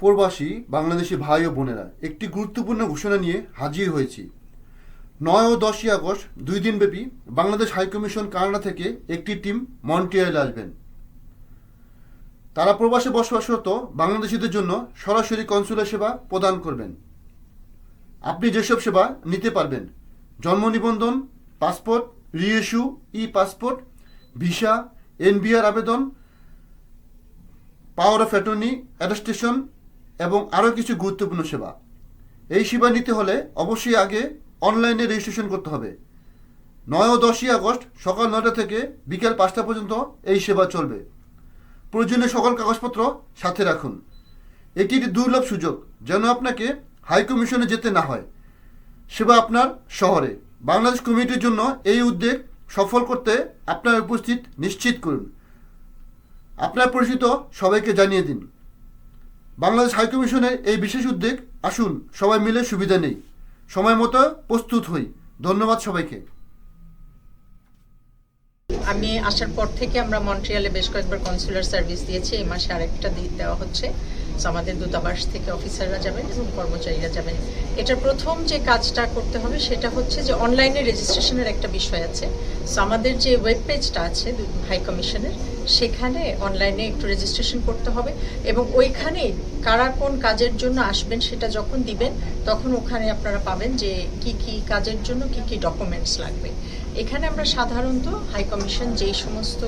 প্রবাসী বাংলাদেশি ভাই ও বোনেরা, একটি গুরুত্বপূর্ণ ঘোষণা নিয়ে হাজির হয়েছি। নয় ও দশই আগস্ট, দুই দিনব্যাপী বাংলাদেশ হাইকমিশন কানাডা থেকে একটি টিম মন্ট্রিয়ালে আসবেন। তারা প্রবাসে বসবাসরত বাংলাদেশিদের জন্য সরাসরি কনসুলার সেবা প্রদান করবেন। আপনি যেসব সেবা নিতে পারবেন, জন্ম নিবন্ধন, passport, reissue e passport visa, NBR আবেদন, পাওয়ার অফ অ্যাটর্নি অ্যাডাস্টেশন এবং আরও কিছু গুরুত্বপূর্ণ সেবা। এই সেবা নিতে হলে অবশ্যই আগে অনলাইনে রেজিস্ট্রেশন করতে হবে। নয় ও দশই আগস্ট সকাল নয়টা থেকে বিকেল পাঁচটা পর্যন্ত এই সেবা চলবে। প্রয়োজনীয় সকল কাগজপত্র সাথে রাখুন। এটি একটি দুর্লভ সুযোগ যেন আপনাকে হাই কমিশনে যেতে না হয়। সেবা আপনার শহরে। বাংলাদেশ কমিটির জন্য এই উদ্যোগ সফল করতে আপনার উপস্থিত নিশ্চিত করুন। আপনার পরিচিত সবাইকে জানিয়ে দিন। বাংলাদেশ হাইকমিশনের এই বিশেষ উদ্যোগ, আসুন সবাই মিলে সুবিধা নেই। সময় মতো প্রস্তুত হই। ধন্যবাদ সবাইকে। আমি আসার পর থেকে আমরা মন্ট্রিয়ালে বেশ কয়েকবার কনসুলার সার্ভিস দিয়েছি। এই মাসে আরেকটা দেওয়া হচ্ছে। আমাদের দূতাবাস থেকে অফিসাররা যাবেন এবং কর্মচারীরা যাবেন। এটা প্রথম যে কাজটা করতে হবে সেটা হচ্ছে যে অনলাইনে রেজিস্ট্রেশনের একটা বিষয় আছে। সো আমাদের যে ওয়েব পেজটা আছে হাই কমিশনের সেখানে অনলাইনে একটু রেজিস্ট্রেশন করতে হবে এবং ওইখানে কারা কোন কাজের জন্য আসবেন সেটা যখন দিবেন, তখন ওখানে আপনারা পাবেন যে কি কি কাজের জন্য কি কি ডকুমেন্টস লাগবে। এখানে আমরা সাধারণত হাই কমিশন যেই সমস্ত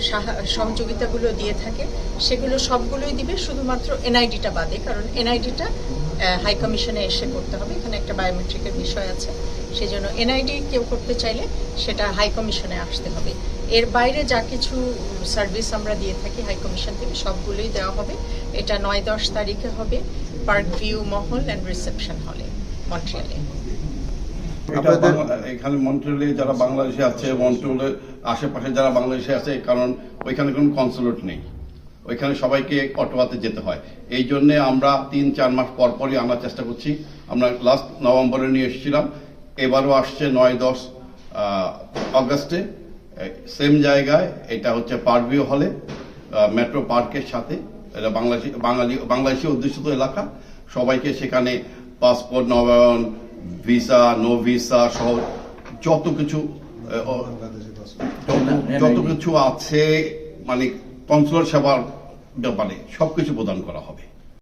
সাহা- সহযোগিতাগুলো দিয়ে থাকে, সেগুলো সবগুলোই দিবে শুধুমাত্র এনআইডিটা বাদে, কারণ এনআইডিটা হাই কমিশনে এসে করতে হবে। এখানে একটা বায়োমেট্রিকের বিষয় আছে। সেই জন্য এনআইডি কেউ করতে চাইলে সেটা হাই কমিশনে আসতে হবে। এর বাইরে যা কিছু সার্ভিস আমরা দিয়ে থাকি হাই কমিশন থেকে, সবগুলোই দেওয়া হবে। এটা নয় দশ তারিখে হবে park view Mahal and reception হলে মন্ট্রিয়ালে আপনাদের- এখানে মন্ট্রিলে যারা বাংলাদেশে আছে মন্ট্রিলের আশেপাশে যারা বাংলাদেশে আছে কারণ ওইখানে কোনো কনসুলেট নেই। ওইখানে সবাইকে অটোয়াতে যেতে হয়। এই জন্যে আমরা তিন চার মাস পর পরই আনার চেষ্টা করছি। আমরা লাস্ট নভেম্বরে নিয়ে এসেছিলাম। এবারও আসছে নয় দশ অগস্টে সেম জায়গায় এটা হচ্ছে পার্কভিউ হলে মেট্রো পার্কের সাথে। এটা বাংলাদেশি বাঙালি বাংলাদেশি অধ্যুষিত এলাকা। সবাইকে সেখানে পাসপোর্ট নবায়ন ভিসা নো ভিসা সহ যত কিছু যত কিছু আছে মানে কনসুলার সেবার ব্যাপারে সবকিছু প্রদান করা হবে।